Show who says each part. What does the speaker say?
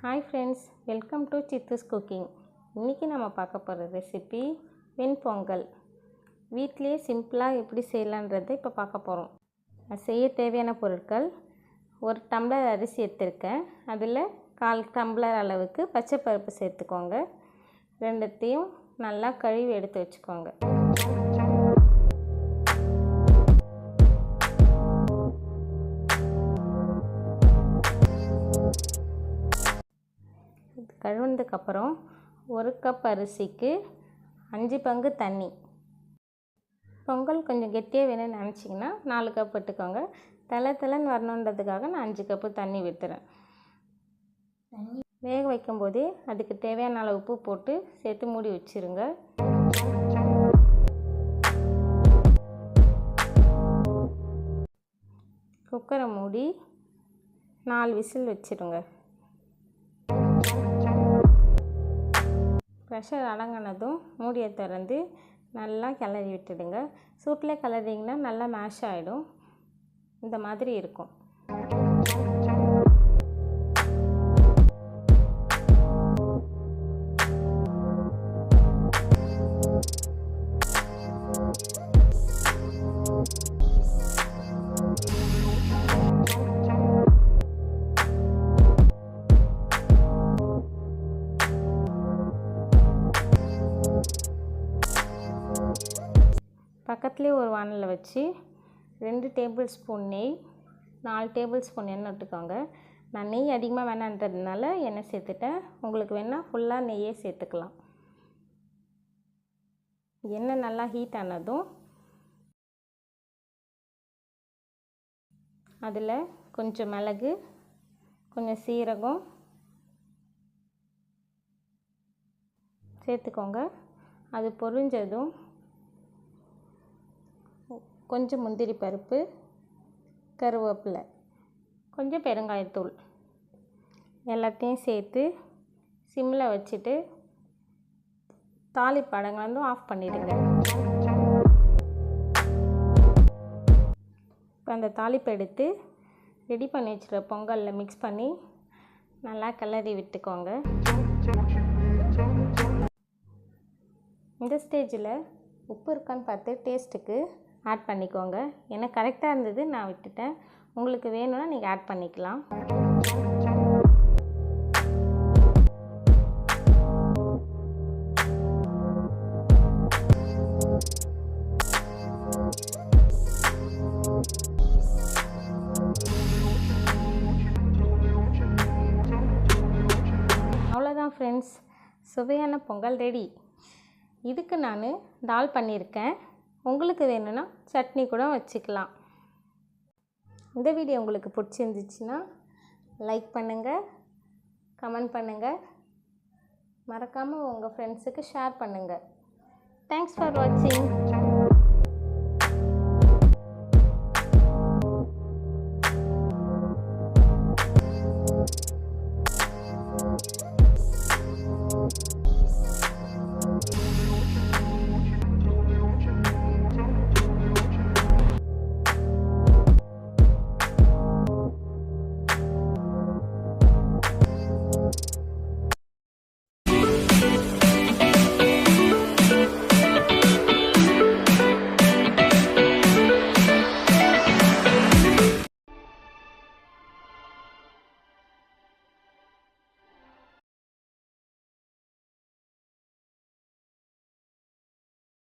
Speaker 1: Hi friends welcome to Sidhu's cooking இன்றைக்கி நம்ம பார்க்க போகிற ரெசிபி வெண்பொங்கல். வீட்லேயே சிம்பிளாக எப்படி செய்யலான்றதை இப்போ பார்க்க போகிறோம் செய்ய தேவையான பொருட்கள் ஒரு டம்ளர் அரிசி எடுத்திருக்கேன். அதில் கால் டம்ளர் அளவுக்கு பச்சை பருப்பு சேர்த்துக்கோங்க. ரெண்டுத்தையும் நல்லா கழுவி எடுத்து வச்சுக்கோங்க. கழுவுனதுக்கப்புறம் ஒரு கப் அரிசிக்கு அஞ்சு பங்கு தண்ணி. பொங்கல் கொஞ்சம் கெட்டியாக வேணும்னு நினச்சிங்கன்னா நாலு கப் விட்டுக்கோங்க தலை தலைன்னு வரணுன்றதுக்காக நான் அஞ்சு கப்பு தண்ணி விட்டுறேன். வேக வைக்கும்போதே அதுக்கு தேவையான அளவு உப்பு போட்டு சேர்த்து மூடி வச்சுருங்க. குக்கரை மூடி நாலு விசில் வச்சுருங்க. ப்ரெஷர் அடங்கினதும் மூடியை திறந்து நல்லா கிளறி விட்டுடுங்க. சூட்டில் கிளறிங்கன்னா நல்லா மேஷ் ஆகிடும் இந்த மாதிரி இருக்கும். பக்கத்துலேயே ஒரு வானலில் வச்சு ரெண்டு டேபிள் ஸ்பூன் நெய் நாலு டேபிள் ஸ்பூன் எண்ணெய் விட்டுக்கோங்க. நான் நெய் அதிகமாக வேணான்றதுனால எண்ணெய் சேர்த்துட்டேன். உங்களுக்கு வேணால் ஃபுல்லாக நெய்யே சேர்த்துக்கலாம். எண்ணெய் நல்லா ஹீட் ஆனதும் அதில் கொஞ்சம் மிளகு கொஞ்சம் சீரகம் சேர்த்துக்கோங்க. அது பொரிஞ்சதும் கொஞ்சம் முந்திரி பருப்பு கருவேப்பிலை கொஞ்சம் பெருங்காயத்தூள் எல்லாத்தையும் சேர்த்து சிம்மில் வச்சுட்டு தாலி வந்து ஆஃப் பண்ணிடுங்க. இப்போ அந்த தாளிப்பு எடுத்து ரெடி பண்ணி வச்சுருக்க பொங்கலில் மிக்ஸ் பண்ணி நல்லா கிளறி விட்டுக்கோங்க. இந்த ஸ்டேஜில் உப்பு இருக்கான்னு பார்த்து டேஸ்ட்டுக்கு ஆட் பண்ணிக்கோங்க. எனக்கு கரெக்டாக இருந்தது நான் விட்டுட்டேன். உங்களுக்கு வேணும்னா நீங்கள் ஆட் பண்ணிக்கலாம். அவ்வளோதான் ஃப்ரெண்ட்ஸ் சுவையான பொங்கல் ரெடி இதுக்கு நான் தால் பண்ணியிருக்கேன். உங்களுக்கு வேணும்னா சட்னி கூட வச்சுக்கலாம். இந்த வீடியோ உங்களுக்கு பிடிச்சிருந்துச்சுன்னா லைக் பண்ணுங்கள் கமெண்ட் பண்ணுங்கள் மறக்காமல் உங்கள் ஃப்ரெண்ட்ஸுக்கு ஷேர் பண்ணுங்கள் தேங்க்ஸ் ஃபார் வாட்சிங்